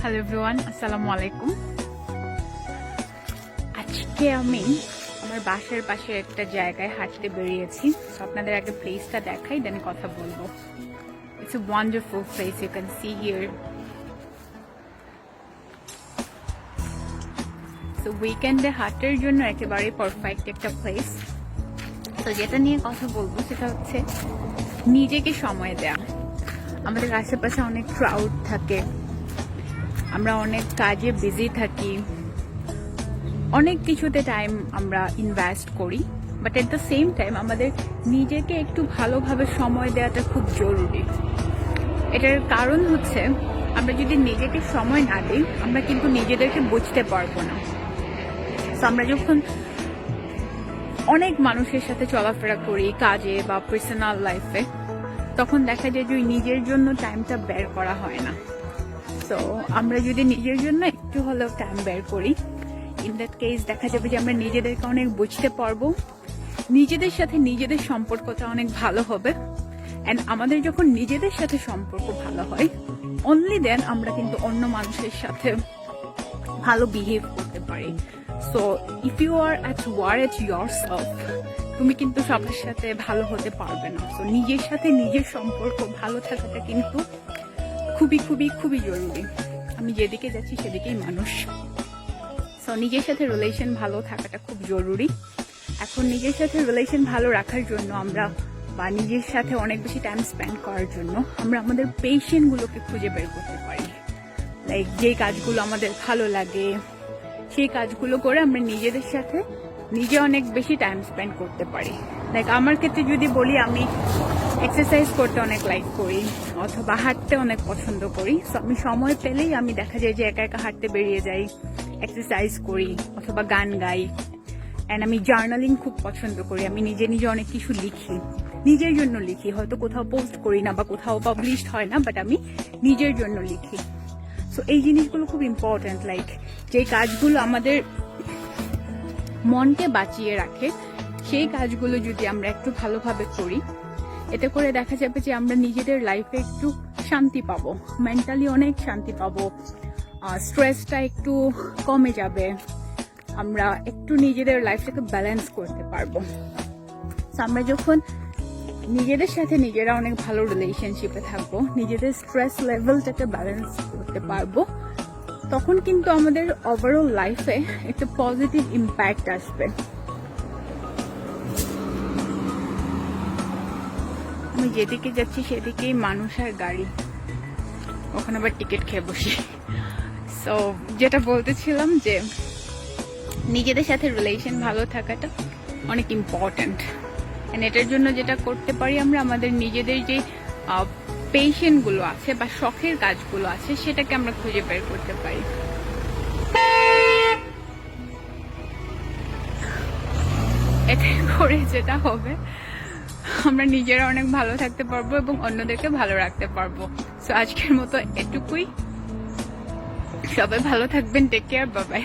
Hello everyone আসসালামু আলাইকুম আজকে আমি আমার বাসার পাশে একটা জায়গায় হাঁটতে বেরিয়েছি। তো আপনাদের আগে প্লেসটা দেখাই দেন কথা বলব। It's a wonderful place you can see here তো উইকেন্ডে হাঁটার জন্য একেবারে পারফেক্ট একটা প্লেস তো যেটা নিয়ে কথা বলব, সেটা হচ্ছে নিজেকে সময় দেয়া। আমাদের আশেপাশে অনেক ক্রাউড থাকে। আমরা অনেক কাজে বিজি থাকি। অনেক কিছুতে টাইম আমরা ইনভেস্ট করি। But at the same time আমাদের নিজেকে একটু ভালোভাবে সময় দেওয়াটা খুব জরুরি। এটার কারণ হচ্ছে, আমরা যদি নিজেকে সময় না দিই, আমরা কিন্তু নিজেদেরকে বুঝতে পারব না। তো আমরা যখন অনেক মানুষের সাথে চলাফেরা করি কাজে বা পার্সোনাল লাইফে তখন দেখা যায় যে ওই নিজের জন্য টাইমটা বের করা হয় না। তো আমরা যদি নিজের জন্য একটু হলেও টাইম বের করি ইন দ্যাট কেস দেখা যাবে যে আমরা নিজেদেরকে অনেক বুঝতে পারব। নিজেদের সাথে নিজেদের সম্পর্কটা অনেক ভালো হবে। অ্যান্ড আমাদের যখন নিজেদের সাথে সম্পর্ক ভালো হয় অনলি দেন আমরা কিন্তু অন্য মানুষের সাথে ভালো বিহেভ করতে পারি। So if you are at war at yourself তুমি কিন্তু সবার সাথে ভালো হতে পারবে না। তো নিজের সাথে নিজের সম্পর্ক, ভালো থাকাটা কিন্তু খুবই খুবই খুবই জরুরি। আমি যেদিকে যাচ্ছি সেদিকেই মানুষ। সো নিজের সাথে রিলেশন ভালো থাকাটা খুব জরুরি। এখন নিজের সাথে রিলেশন ভালো রাখার জন্য আমরা বা নিজের সাথে অনেক বেশি টাইম স্পেন্ড করার জন্য আমরা আমাদের পেশেন্টগুলোকে খুঁজে বের করতে পারি। লাইক যে কাজগুলো আমাদের ভালো লাগে, সেই কাজগুলো করে আমরা নিজেদের সাথে নিজে অনেক বেশি টাইম স্পেন্ড করতে পারি। লাইক আমার ক্ষেত্রে যদি বলি, আমি এক্সারসাইজ করতে অনেক লাইক করি, অথবা হাঁটতে অনেক পছন্দ করি। সো আমি সময় পেলেই আমি দেখা যায় যে একা একা হাঁটতে বেরিয়ে যাই এক্সারসাইজ করি, অথবা গান গাই। অ্যান্ড আমি জার্নালিং খুব পছন্দ করি। আমি নিজে নিজে অনেক কিছু লিখি। নিজের জন্য লিখি। হয়তো কোথাও পোস্ট করি না বা কোথাও পাবলিশড হয় না বাট আমি নিজের জন্য লিখি। সো এই জিনিসগুলো খুব ইম্পর্ট্যান্ট লাইক যে কাজগুলো আমাদের মনকে বাঁচিয়ে রাখে, সেই কাজগুলো যদি আমরা একটু ভালোভাবে করি, এতে করে দেখা যাবে যে আমরা নিজেদের লাইফে একটু শান্তি পাবো মেন্টালি অনেক শান্তি পাবো স্ট্রেসটা একটু কমে যাবে, আমরা একটু নিজেদের লাইফটাকে ব্যালেন্স করতে পারব। আমরা যখন নিজেদের সাথে নিজেরা অনেক ভালো রিলেশনশিপে থাকব, নিজেদের স্ট্রেস লেভেলটাকে ব্যালেন্স করতে পারব তখন কিন্তু আমাদের ওভারঅল লাইফে একটা পজিটিভ ইম্প্যাক্ট আসবে। আমি যেদিকে যাচ্ছি সেদিকেই মানুষ আর গাড়ি। ওখানে আবার টিকিট খেয়ে বসি। সো যেটা বলতেছিলাম যে, নিজেদের সাথে রিলেশন ভালো থাকাটা অনেক ইম্পর্ট্যান্ট এটার জন্য যেটা করতে পারি আমরা, আমাদের নিজেদের যে পেশেন্টগুলো আছে বা শখের কাজগুলো আছে, সেটাকে আমরা খুঁজে বের করতে পারি। এতে করে যেটা হবে, আমরা নিজেরা অনেক ভালো থাকতে পারব এবং অন্যদেরকে ভালো রাখতে পারব। সো আজকের মতো এটুকুই। সবাই ভালো থাকবেন টেক কেয়ার বাবাই